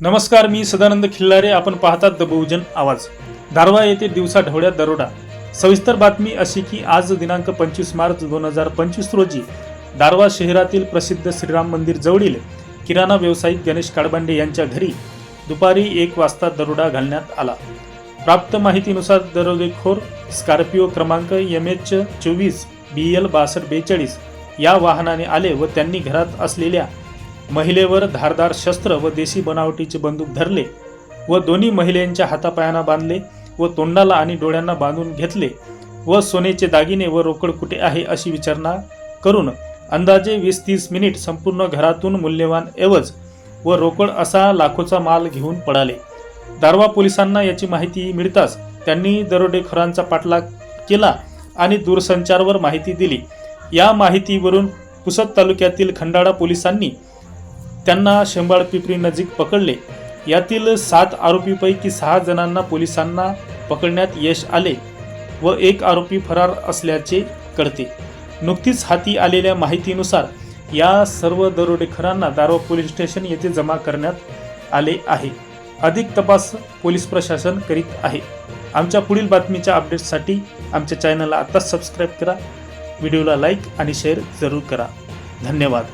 नमस्कार मी सदानंद खिल्लारे. आपण पाहतात द बहुजन आवाज. दारवा येथे दिवसा ढवळ्यात दरोडा. सविस्तर बातमी अशी की आज दिनांक पंचवीस मार्च दोन हजार पंचवीस रोजी दारवा शहरातील प्रसिद्ध श्रीराम मंदिर जवळील किराणा व्यावसायिक गणेश काडबांडे यांच्या घरी दुपारी एक वाजता दरोडा घालण्यात आला. प्राप्त माहितीनुसार दरोडेखोर स्कॉर्पिओ क्रमांक एम एच चोवीस बी एल बासष्ट बेचाळीस या वाहनाने आले व त्यांनी घरात असलेल्या महिलेवर धारदार शस्त्र व देशी बनावटीचे बंदूक धरले व दोन्ही महिलेंच्या हातापायांना बांधले व तोंडाला आणि डोळ्यांना बांधून घेतले व सोन्याचे दागिने व रोकड कुठे आहे अशी विचारणा करून अंदाजे वीस तीस मिनिट संपूर्ण घरातून मूल्यवान ऐवज व रोकड असा लाखोचा माल घेऊन पळाले. दारवा पोलिसांना याची माहिती मिळताच त्यांनी दरोडेखोरांचा पाठलाग केला आणि दूरसंचारवर माहिती दिली. या माहितीवरून पुसद तालुक्यातील खंडाळा पोलिसांनी त्यांना शेंबाळ पिपरी नजीक पकडले. यातील सात आरोपीपैकी सहा जणांना पोलिसांना पकडण्यात यश आले व एक आरोपी फरार असल्याचे कळते. नुकतीच हाती आलेल्या माहितीनुसार या सर्व दरोडेखोरांना दारवा पोलीस स्टेशन येथे जमा करण्यात आले आहे. अधिक तपास पोलीस प्रशासन करीत आहे. आमच्या पुढील बातमीच्या अपडेट्ससाठी आमच्या चॅनलला आत्ताच सबस्क्राईब करा. व्हिडिओला लाईक आणि शेअर जरूर करा. धन्यवाद.